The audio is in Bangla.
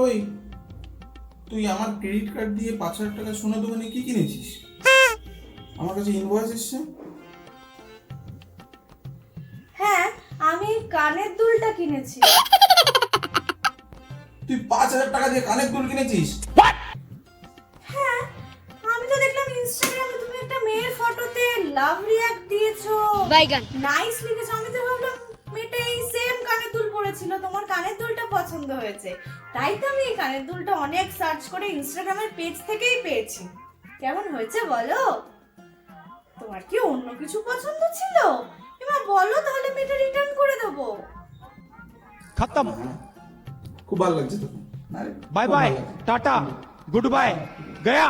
ওই তুই আমার ক্রেডিট কার্ড দিয়ে পাঁচ হাজার টাকা সোনা দোকানে কি কিনেছিস? আমার কাছে ইনভয়েস এসছে। হ্যাঁ আমি কানের দুলটা কিনেছি। তুই পাঁচ হাজার টাকা দিয়ে কানের দুল কিনেছিস? হ্যাঁ আমি তো দেখলাম ইনস্টাগ্রামে তুমি একটা মেয়ের ফটোতে লাভ রিয়াক্ট দিয়েছ। বাইগান নাইস লিখেছো আমি তো তোমার কানের দুলটা পছন্দ হয়েছে। তাই তো আমি এই কানের দুলটা অনেক সার্চ করে ইনস্টাগ্রামের পেজ থেকেই পেয়েছি। কেমন হয়েছে বলো? তোমার কি অন্য কিছু পছন্দ ছিল? এবার বলো তাহলে আমি এটা রিটার্ন করে দেব। খতম। খুব ভালো লাগছে তো। Bye bye tata good bye Gaya.